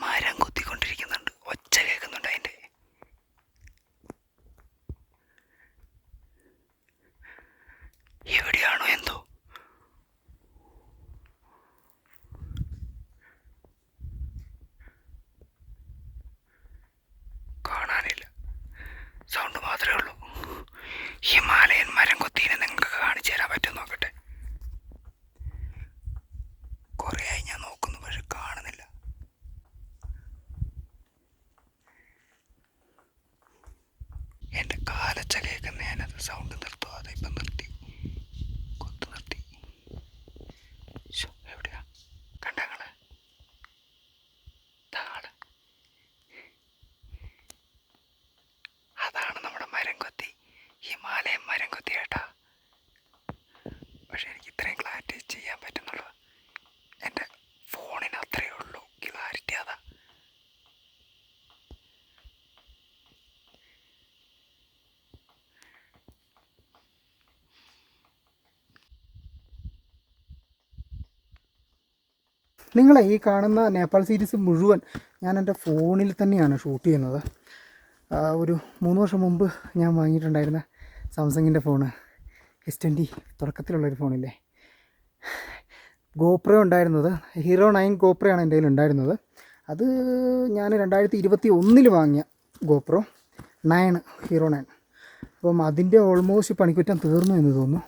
മരം കുത്തിക്കൊണ്ടിരിക്കുന്നുണ്ട് ഒച്ച കേൾക്കുന്നുണ്ട് അതിന്റെ എവിടെയാണോ എന്തോ കാണാനില്ല സൗണ്ട് മാത്രമേ ഉള്ളൂ ഹിമാലയൻ മരം കൊത്തീനെ നിങ്ങൾക്ക് കാണിച്ചു തരാൻ പറ്റും നോക്കട്ടെ കുറേയായി ഞാൻ നോക്കുന്നു പക്ഷെ കാണുന്നില്ല എന്റെ കാലച്ച കേൾക്കുന്ന ഞാനത് സൗണ്ട് നിർത്തുക അത് ഇപ്പം നിർത്തി കൊത്തു നിർത്തി ശ്ശോ, എവിടെയാ കണ്ടങ്ങൾ താൾ അതാണ് നമ്മുടെ മരം കൊത്തി ഹിമാലയൻ മരം കൊത്തി കേട്ടാ പക്ഷെ എനിക്ക് ഇത്രയും ക്ലാരിറ്റി ചെയ്യാൻ പറ്റുന്നുള്ളൂ എന്റെ ഫോണിന് അത്രയേ ഉള്ളൂ ക്ലാരിറ്റി അതാ നിങ്ങളെ ഈ കാണുന്ന നേപ്പാൾ സീരീസ് മുഴുവൻ ഞാൻ എന്റെ ഫോണിൽ തന്നെയാണ് ഷൂട്ട് ചെയ്യുന്നത്. ഒരു മൂന്ന് വർഷം മുമ്പ് ഞാൻ വാങ്ങിയിട്ടുണ്ടായിരുന്ന സാംസങ്ങിന്റെ ഫോണ്. എസ് ട്വന്റി തുടക്കത്തിലുള്ളൊരു ഫോണില്ലേ. ഗോപ്രോ ഉണ്ടായിരുന്നത്. ഹീറോ നയൻ ഗോപ്രയാണ് എന്റെ കയ്യിൽ ഉണ്ടായിരുന്നത്. അത് ഞാൻ രണ്ടായിരത്തി ഇരുപത്തി ഒന്നിൽ വാങ്ങിയ ഗോപ്രോ നയൻ ഹീറോ നയൻ അപ്പം അതിന്റെ ഓൾമോസ്റ്റ് പണിക്കുറ്റം തീർന്നു എന്ന് തോന്നുന്നു.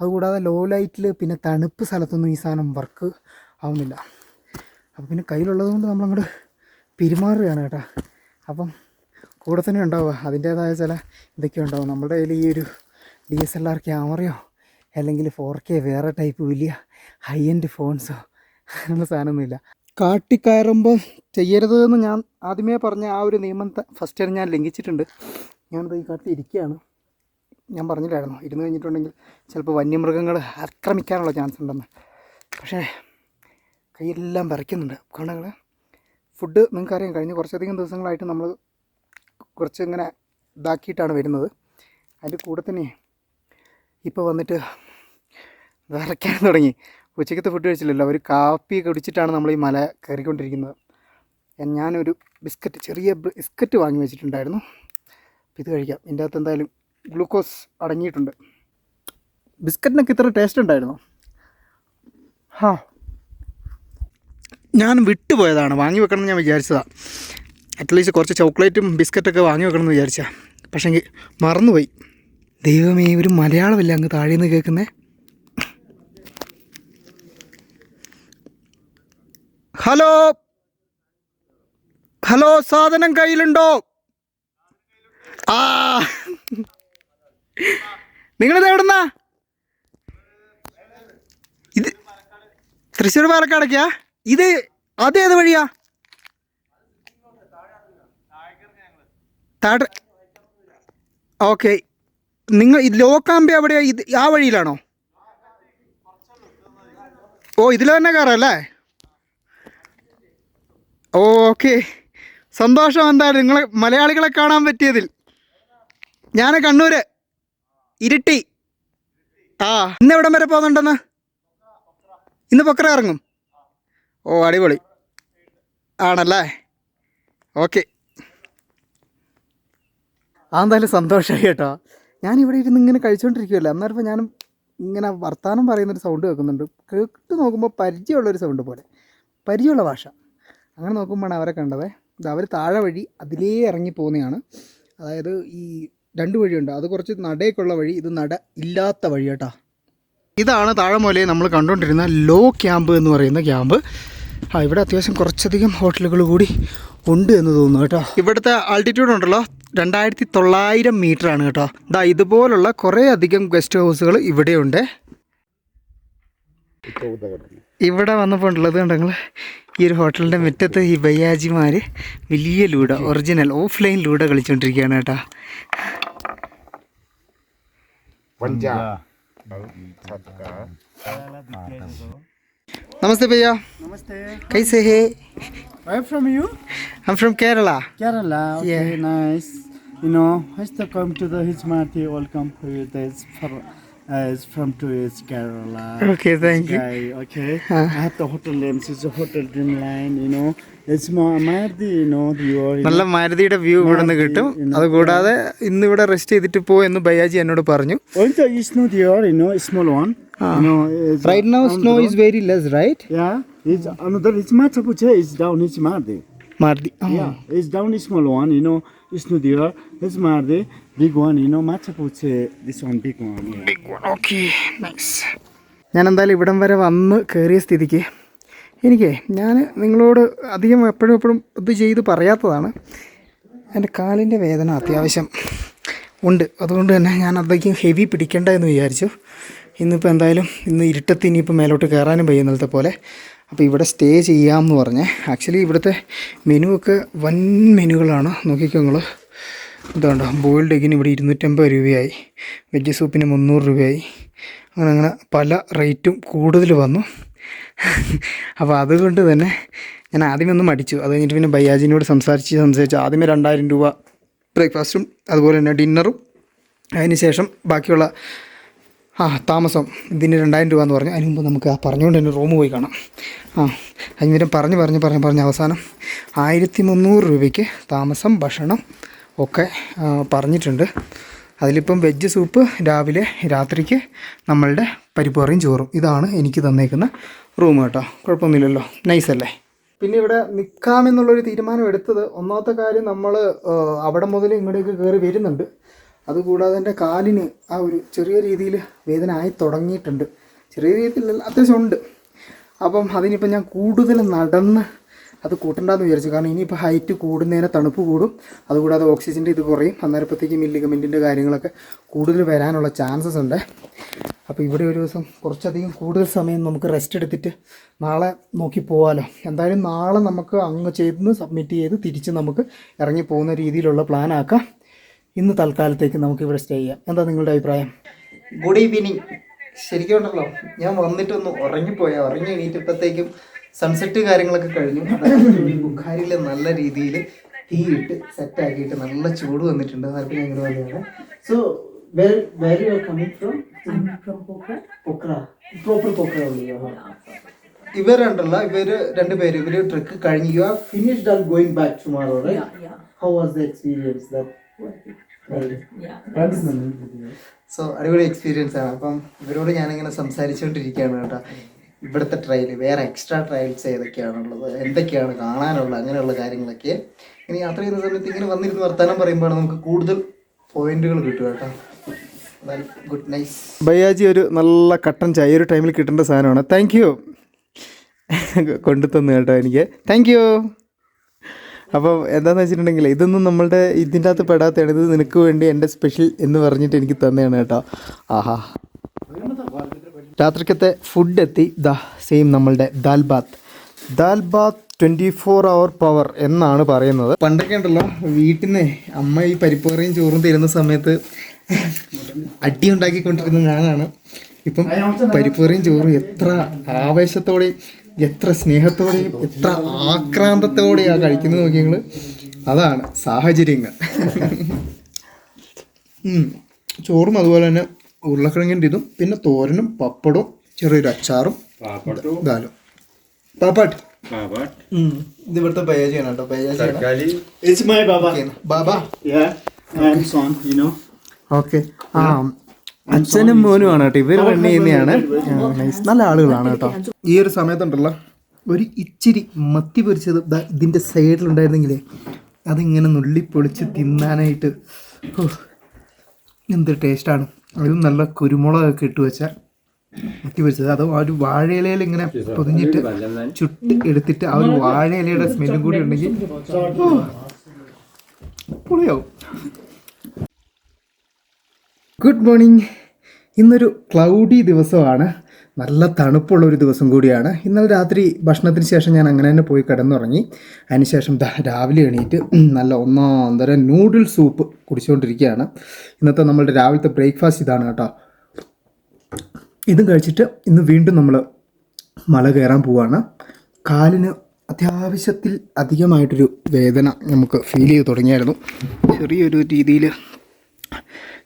അതുകൂടാതെ ലോ ലൈറ്റിൽ പിന്നെ തണുപ്പ് സ്ഥലത്തൊന്നും ഈ സാധനം വർക്ക് ആവുന്നില്ല. അപ്പോൾ പിന്നെ കയ്യിലുള്ളത് കൊണ്ട് നമ്മളങ്ങോട്ട് പെരുമാറുകയാണ് കേട്ടോ. അപ്പം കൂടെ തന്നെ ഉണ്ടാവുക. അതിന്റേതായ ചില ഇതൊക്കെ ഉണ്ടാവും. നമ്മുടെ കയ്യിൽ ഈ ഒരു ഡി എസ് എൽ ആർ ക്യാമറയോ അല്ലെങ്കിൽ ഫോർ കെ വേറെ ടൈപ്പ് വലിയ ഹൈ എൻഡ് ഫോൺസോ അങ്ങനെയുള്ള സാധനമൊന്നുമില്ല. കാട്ടിക്കയറുമ്പോൾ ചെയ്യരുതെന്ന് ഞാൻ ആദ്യമേ പറഞ്ഞ ആ ഒരു നിയമം ഫസ്റ്റ് ടൈം ഞാൻ ലംഘിച്ചിട്ടുണ്ട്. ഞാനത് ഈ കാട്ടിൽ ഇരിക്കുകയാണ്. ഞാൻ പറഞ്ഞില്ലായിരുന്നു. ഇരുന്ന് കഴിഞ്ഞിട്ടുണ്ടെങ്കിൽ ചിലപ്പോൾ വന്യമൃഗങ്ങൾ ആക്രമിക്കാനുള്ള ചാൻസ് ഉണ്ടെന്ന്. പക്ഷേ കൈയെല്ലാം വിറയ്ക്കുന്നുണ്ട് കാരണം ഫുഡ് നിങ്ങൾക്കറിയാം കഴിഞ്ഞ കുറച്ചധികം ദിവസങ്ങളായിട്ട് നമ്മൾ കുറച്ച് ഇങ്ങനെ ഇതാക്കിയിട്ടാണ് വരുന്നത്. അതിന്റെ കൂടെ തന്നെ ഇപ്പോൾ വന്നിട്ട് വിറയ്ക്കാൻ തുടങ്ങി. ഉച്ചക്കത്തെ ഫുഡ് കഴിച്ചില്ലല്ലോ. ഒരു കാപ്പി കുടിച്ചിട്ടാണ് നമ്മൾ ഈ മല കയറിക്കൊണ്ടിരിക്കുന്നത്. ഞാനൊരു ബിസ്ക്കറ്റ് ചെറിയ ബിസ്ക്കറ്റ് വാങ്ങി വെച്ചിട്ടുണ്ടായിരുന്നു. ഇത് കഴിക്കാം. ഇതിന്റെ അകത്ത് എന്തായാലും ഗ്ലൂക്കോസ് അടങ്ങിയിട്ടുണ്ട്. ബിസ്ക്കറ്റിനൊക്കെ ഇത്ര ടേസ്റ്റ് ഉണ്ടായിരുന്നോ? ഹാ. ഞാൻ വിട്ടുപോയതാണ്. വാങ്ങി വെക്കണം എന്ന് ഞാൻ വിചാരിച്ചതാണ് അറ്റ്ലീസ്റ്റ് കുറച്ച് ചോക്ലേറ്റും ബിസ്ക്കറ്റൊക്കെ വാങ്ങി വെക്കണം എന്ന് വിചാരിച്ചാൽ പക്ഷേങ്കിൽ മറന്നുപോയി. ദൈവമേ ഒരു മലയാളമല്ല അങ്ങ് താഴേന്ന് കേൾക്കുന്നേ? ഹലോ? ഹലോ സാധനം കയ്യിലുണ്ടോ? ആ. നിങ്ങളിത് എവിടുന്നാ? ഇത് തൃശ്ശൂർ പാലക്കാടൊക്കെയാ? ഇത് അതേത് വഴിയാ? താഴെ ഓക്കെ. നിങ്ങൾ ലോക്കാമ്പ എവിടെയാ ഇത് ആ വഴിയിലാണോ? ഓ ഇതിൽ തന്നെ കയറല്ലേ? ഓക്കെ. സന്തോഷം എന്തായാലും നിങ്ങളെ മലയാളികളെ കാണാൻ പറ്റിയതിൽ. ഞാൻ കണ്ണൂര്. ഇരിട്ടി. ആ ഇന്ന് എവിടം വരെ പോകുന്നുണ്ടെന്ന്? ഇന്ന് പൊക്കറ ഇറങ്ങും. ഓ അടിപൊളി. ആണല്ലേ? ഓക്കെ. അതെന്തായാലും സന്തോഷമായി കേട്ടോ. ഞാനിവിടെ ഇരുന്ന് ഇങ്ങനെ കഴിച്ചുകൊണ്ടിരിക്കുമല്ലോ അന്നേരം ഞാനും ഇങ്ങനെ വർത്തമാനം പറയുന്നൊരു സൗണ്ട് കേൾക്കുന്നുണ്ട്. കേട്ട് നോക്കുമ്പോൾ പരിചയമുള്ളൊരു സൗണ്ട് പോലെ. പരിചയമുള്ള ഭാഷ. അങ്ങനെ നോക്കുമ്പോഴാണ് അവരെ കണ്ടത്. ഇത് അവർ താഴെ വഴി അതിലേ ഇറങ്ങി പോകുന്നതാണ്. അതായത് ഈ രണ്ട് വഴിയുണ്ട്. അത് കുറച്ച് നടയൊക്കെയുള്ള വഴി ഇത് നട ഇല്ലാത്ത വഴി കേട്ടോ. ഇതാണ് താഴെ മൂലയെ നമ്മൾ കണ്ടുകൊണ്ടിരുന്ന ലോ ക്യാമ്പ് എന്ന് പറയുന്ന ക്യാമ്പ്. ആ ഇവിടെ അത്യാവശ്യം കുറച്ചധികം ഹോട്ടലുകൾ കൂടി ഉണ്ട് എന്ന് തോന്നുന്നു കേട്ടോ. ഇവിടുത്തെ ആൾട്ടിറ്റ്യൂഡ് ഉണ്ടല്ലോ രണ്ടായിരത്തി തൊള്ളായിരം മീറ്റർ ആണ് കേട്ടോ. ഇതാ ഇതുപോലുള്ള കുറേ അധികം ഗസ്റ്റ് ഹൗസുകൾ ഇവിടെയുണ്ട്. ഇവിടെ വന്നപ്പോൾ ഉള്ളത് ഈ ഒരു ഹോട്ടലിന്റെ മുറ്റത്ത് ഈ ബയ്യാജിമാർ വലിയ ലൂഡ ഒറിജിനൽ ഓഫ്ലൈൻ ലൂഡ കളിച്ചുകൊണ്ടിരിക്കുകയാണ് കേട്ടോ. നമസ്തേ ഭയ്യ Namaste. കൈസേ ഹേ Where from you? I'm from Kerala Kerala. Okay, Yeah. nice. You know, first to come to the Hizmati. Welcome to this for. Uh, it's from to is Kerala. Okay, thank you. Guy, okay. huh. I have the hotel names. It's a hotel Dreamline. You know, it's more Mardi. You know, you are. നല്ല മാരുതിയുടെ view ഇവിടെ നിന്ന് കിട്ടും അതുകൂടാതെ ഇന്ന് ഇവിടെ rest ചെയ്തിട്ട് പോ എന്ന് ബയ്യാജി എന്നോട് പറഞ്ഞു. Also, it's not here. You know, small one. You know, it's Right now, on snow the very less right road. Yeah, it's another. It's Machapuche. It's down. It's Mardi. Oh. Yeah, it's down It's small one, you know, it's not there. It's Mardi, big one, you know, Machapuche, this one big one. Yeah. okay nice. ഞാൻ എന്തായാലും ഇവിടം വരെ വന്ന് കയറിയ സ്ഥിതിക്ക് എനിക്ക് ഞാൻ നിങ്ങളോട് അധികം എപ്പോഴും എപ്പോഴും ഇത് ചെയ്ത് പറയാത്തതാണ്. എന്റെ കാലിന്റെ വേദന അത്യാവശ്യം ഉണ്ട്. അതുകൊണ്ട് തന്നെ ഞാൻ അധികം ഹെവി പിടിക്കേണ്ട എന്ന് വിചാരിച്ചു. ഇന്നിപ്പോൾ എന്തായാലും ഇന്ന് ഇരുട്ടത്ത് ഇനിയിപ്പോൾ മേലോട്ട് കയറാനും വയ്യ ഇന്നലത്തെ പോലെ. അപ്പോൾ ഇവിടെ സ്റ്റേ ചെയ്യാമെന്ന് പറഞ്ഞേ. ആക്ച്വലി ഇവിടുത്തെ മെനു ഒക്കെ വൻ മെനുകളാണ് നോക്കിക്കോ നിങ്ങൾ ഇതുണ്ടോ? ബോയിൽഡ് എഗിന് ഇവിടെ ഇരുന്നൂറ്റമ്പത് രൂപയായി. വെജ് സൂപ്പിന് മുന്നൂറ് രൂപയായി. അങ്ങനെ അങ്ങനെ പല റേറ്റും കൂടുതൽ വന്നു. അപ്പോൾ അതുകൊണ്ട് തന്നെ ഞാൻ ആദ്യമേ ഒന്ന് മടിച്ചു. അത് കഴിഞ്ഞിട്ട് പിന്നെ ബയ്യാജിനോട് സംസാരിച്ച് സംസാരിച്ച് ആദ്യമേ രണ്ടായിരം രൂപ ബ്രേക്ക്ഫാസ്റ്റും അതുപോലെ തന്നെ ഡിന്നറും അതിന് ശേഷം ബാക്കിയുള്ള ആ താമസം ഇതിന് രണ്ടായിരം രൂപ എന്ന് പറഞ്ഞു. അതിന് മുമ്പ് നമുക്ക് ആ പറഞ്ഞുകൊണ്ട് തന്നെ റൂം പോയി കാണാം. ആ അതിന് പറഞ്ഞ് പറഞ്ഞ് പറഞ്ഞ് പറഞ്ഞ് അവസാനം ആയിരത്തി മുന്നൂറ് രൂപയ്ക്ക് താമസം ഭക്ഷണം ഒക്കെ പറഞ്ഞിട്ടുണ്ട്. അതിലിപ്പം വെജ് സൂപ്പ് രാവിലെ രാത്രിക്ക് നമ്മളുടെ പരിപ്പറിയും ചോറും. ഇതാണ് എനിക്ക് തന്നേക്കുന്ന റൂം കേട്ടോ. കുഴപ്പമൊന്നുമില്ലല്ലോ. നൈസല്ലേ? പിന്നെ ഇവിടെ നിൽക്കാമെന്നുള്ളൊരു തീരുമാനം എടുത്തത് ഒന്നാമത്തെ കാര്യം നമ്മൾ അവിടെ മുതൽ ഇങ്ങോട്ടേക്ക് കയറി വരുന്നുണ്ട്. അതുകൂടാതെ എന്റെ കാലിന് ആ ഒരു ചെറിയ രീതിയിൽ വേദന ആയി തുടങ്ങിയിട്ടുണ്ട്. ചെറിയ രീതിയിൽ അത്യാവശ്യം ഉണ്ട്. അപ്പം അതിനിപ്പം ഞാൻ കൂടുതൽ നടന്ന് അത് കൂട്ടണ്ടെന്ന് വിചാരിച്ചു. കാരണം ഇനിയിപ്പോൾ ഹൈറ്റ് കൂടുന്നതിന് തണുപ്പ് കൂടും. അതുകൂടാതെ ഓക്സിജന്റെ ഇത് കുറയും. അന്നേരപ്പോഴത്തേക്കും ഈ ലിഗമെന്റിന്റെ കാര്യങ്ങളൊക്കെ കൂടുതൽ വരാനുള്ള ചാൻസസ് ഉണ്ട്. അപ്പോൾ ഇവിടെ ഒരു ദിവസം കുറച്ചധികം കൂടുതൽ സമയം നമുക്ക് റെസ്റ്റ് എടുത്തിട്ട് നാളെ നോക്കി പോകാമല്ലോ എന്തായാലും നാളെ നമുക്ക് അങ്ങ് ചെയ്ത് സബ്മിറ്റ് ചെയ്ത് തിരിച്ച് നമുക്ക് ഇറങ്ങി പോകുന്ന രീതിയിലുള്ള പ്ലാൻ ആക്കാം. ഇന്ന് തൽക്കാലത്തേക്ക് നമുക്ക് ഇവിടെ സ്റ്റേ ചെയ്യാം. എന്താ നിങ്ങളുടെ അഭിപ്രായം? ഗുഡ് ഈവനിങ് ശരിക്കും ഉണ്ടല്ലോ. ഞാൻ വന്നിട്ടൊന്ന് ഉറങ്ങിപ്പോയാ. ഉറങ്ങി എണീറ്റപ്പോഴത്തേക്കും സൺസെറ്റ് കാര്യങ്ങളൊക്കെ കഴിഞ്ഞു. ബുഖാരിയിൽ നല്ല രീതിയിൽ തീയിട്ട് സെറ്റ് ആക്കിയിട്ട് നല്ല ചൂട് വന്നിട്ടുണ്ട്. അതായത് ഭയങ്കര വന്നതാണ് സോ ഇവർ രണ്ടല്ല you are coming from from Pokhara. Pokhara proper Pokhara ഇവരുണ്ടല്ലോ ഇവർ രണ്ടുപേര് ഇവർ ട്രിക്ക് കഴിഞ്ഞ് you are finished are going back tomorrow. How was the experience. So അടിപൊളി എക്സ്പീരിയൻസ് ആണ്. അപ്പം ഇവരോട് ഞാനിങ്ങനെ സംസാരിച്ചുകൊണ്ടിരിക്കുകയാണ് കേട്ടോ. ഇവിടുത്തെ ട്രയൽ വേറെ എക്സ്ട്രാ ട്രയൽസ് ഏതൊക്കെയാണുള്ളത് എന്തൊക്കെയാണ് കാണാനുള്ളത് അങ്ങനെയുള്ള കാര്യങ്ങളൊക്കെ ഇനി യാത്ര ചെയ്യുന്ന സമയത്ത് ഇങ്ങനെ വന്നിരുന്ന് വർത്തമാനം പറയുമ്പോഴാണ് നമുക്ക് കൂടുതൽ പോയിന്റുകൾ കിട്ടുക കേട്ടോ. ഗുഡ് നൈസ് ബയ്യാജി ഒരു നല്ല കട്ടൻ ചായ ഒരു ടൈമിൽ കിട്ടേണ്ട സാധനമാണ്. താങ്ക് യു കൊണ്ടു തന്നു കേട്ടോ എനിക്ക്. താങ്ക് യു അപ്പോൾ എന്താണെന്ന് വെച്ചിട്ടുണ്ടെങ്കിൽ ഇതൊന്നും നമ്മളുടെ ഇതിന്റെ അകത്ത് പെടാത്തതാണ്. ഇത് നിനക്ക് വേണ്ടി എന്റെ സ്പെഷ്യൽ എന്ന് പറഞ്ഞിട്ട് എനിക്ക് തന്നെയാണ് കേട്ടോ. ആഹാ. രാത്രിക്കത്തെ ഫുഡ് എത്തി. ദ സെയിം നമ്മളുടെ dal bhat dal bhat twenty four hour power എന്നാണ് പറയുന്നത്. പണ്ടൊക്കെ ഉണ്ടല്ലോ വീട്ടിൽ നിന്ന് അമ്മ ഈ പരിപ്പുകറിയും ചോറും തരുന്ന സമയത്ത് അടി ഉണ്ടാക്കിക്കൊണ്ടിരുന്ന ഞാനാണ്. ഇപ്പം പരിപ്പുകറിയും ചോറും എത്ര ആവേശത്തോടെയും എത്ര സ്നേഹത്തോടെയും എത്ര ആക്രാന്തത്തോടെയാണ് കഴിക്കുന്നത് നോക്കി ഞങ്ങൾ അതാണ് സാഹചര്യങ്ങൾ. ചോറും അതുപോലെ തന്നെ ഉരുളക്കിഴങ്ങിന്റെ ഇതും പിന്നെ തോരനും പപ്പടവും ചെറിയൊരു അച്ചാറും ദാലും. പാപ്പാട്ട്. ഇത് ഇവിടുത്തെ ബയാജിയാണ് കേട്ടോ. ബയാജിയാണ് ചെയ്യണം. ബാബാ Baba. ബാബ Yeah, and son, you know. Okay ആ അച്ഛനും മോനും ആണ് കേട്ടോ. ഇവർ റൺ ചെയ്യുന്നതാണ്. നല്ല ആളുകളാണ് കേട്ടോ. ഈ ഒരു സമയത്തുണ്ടല്ലോ ഒരു ഇച്ചിരി മത്തി പൊരിച്ചത് ഇതിന്റെ സൈഡിലുണ്ടായിരുന്നെങ്കിലേ അതിങ്ങനെ നുള്ളിപ്പൊളിച്ച് തിന്നാനായിട്ട് എന്ത് ടേസ്റ്റാണ് അതും നല്ല കുരുമുളകൊക്കെ ഇട്ട് വെച്ച വെച്ചത്. അത് ആ ഒരു വാഴയിലയിൽ ഇങ്ങനെ പൊതിഞ്ഞിട്ട് ചുട്ട് എടുത്തിട്ട് ആ ഒരു വാഴയിലയുടെ സ്മെല്ലും കൂടി ഉണ്ടെങ്കിൽ പൊളിയാവും. ഗുഡ് മോർണിംഗ് ഇന്നൊരു ക്ലൗഡി ദിവസമാണ്. നല്ല തണുപ്പുള്ള ഒരു ദിവസം കൂടിയാണ്. ഇന്നലെ രാത്രി ഭക്ഷണത്തിന് ശേഷം ഞാൻ അങ്ങനെ തന്നെ പോയി കിടന്നുറങ്ങി. അതിനുശേഷം രാവിലെ എണീറ്റ് നല്ല ഒന്നാം തരം നൂഡിൽ സൂപ്പ് കുടിച്ചുകൊണ്ടിരിക്കുകയാണ് ഇന്നത്തെ നമ്മളുടെ രാവിലത്തെ ബ്രേക്ക്ഫാസ്റ്റ് ഇതാണ് കേട്ടോ. ഇതും കഴിച്ചിട്ട് ഇന്ന് വീണ്ടും നമ്മൾ മല കയറാൻ പോവാണ്. കാലിന് അത്യാവശ്യത്തിൽ അധികമായിട്ടൊരു വേദന നമുക്ക് ഫീൽ ചെയ്ത് തുടങ്ങിയായിരുന്നു. ചെറിയൊരു രീതിയിൽ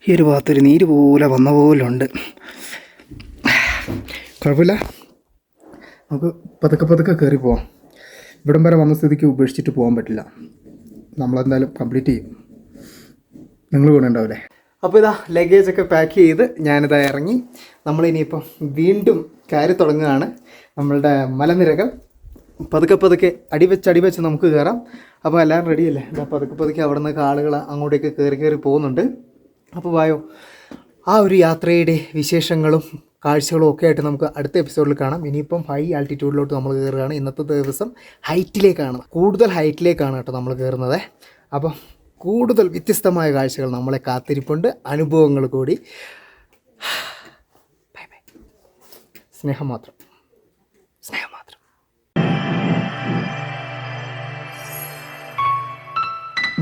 ഈ ഒരു ഭാഗത്തൊരു നീര് പോലെ വന്ന പോലുണ്ട്. കുഴപ്പമില്ല. നമുക്ക് പതുക്കെ പതുക്കെ കയറി പോവാം. ഇവിടം വരെ വന്ന സ്ഥിതിക്ക് ഉപേക്ഷിച്ചിട്ട് പോകാൻ പറ്റില്ല. നമ്മളെന്തായാലും കംപ്ലീറ്റ് ചെയ്യും. നിങ്ങൾ കൂടെ ഉണ്ടാവില്ലേ അപ്പോൾ ഇതാ ലഗേജ് ഒക്കെ പാക്ക് ചെയ്ത് ഞാനിതാ ഇറങ്ങി. നമ്മളിനിയിപ്പം വീണ്ടും കയറി തുടങ്ങുകയാണ്. നമ്മളുടെ മലനിരകൾ. പതുക്കെ പതുക്കെ അടിവെച്ച് അടിവെച്ച് നമുക്ക് കയറാം. അപ്പോൾ എല്ലാവരും റെഡിയല്ലേ ഇതാ പതുക്കെ പതുക്കെ അവിടെ നിന്ന് ആളുകൾ അങ്ങോട്ടേക്ക് കയറി കയറി പോകുന്നുണ്ട്. അപ്പോൾ വായോ. ആ ഒരു യാത്രയുടെ വിശേഷങ്ങളും കാഴ്ചകളും ഒക്കെ ആയിട്ട് നമുക്ക് അടുത്ത എപ്പിസോഡിൽ കാണാം. ഇനിയിപ്പം ഹൈ ആൾട്ടിറ്റ്യൂഡിലോട്ട് നമ്മൾ കയറുകയാണ് ഇന്നത്തെ ദിവസം ഹൈറ്റിലേക്കാണ് കൂടുതൽ ഹൈറ്റിലേക്കാണ് കേട്ടോ നമ്മൾ കയറുന്നത് അപ്പം കൂടുതൽ വ്യത്യസ്തമായ കാഴ്ചകൾ നമ്മളെ കാത്തിരിപ്പുണ്ട്. അനുഭവങ്ങൾ കൂടി. ബൈ ബൈ സ്നേഹം മാത്രം.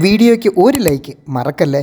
വീഡിയോയ്ക്ക് ഒരു ലൈക്ക് മറക്കല്ലേ?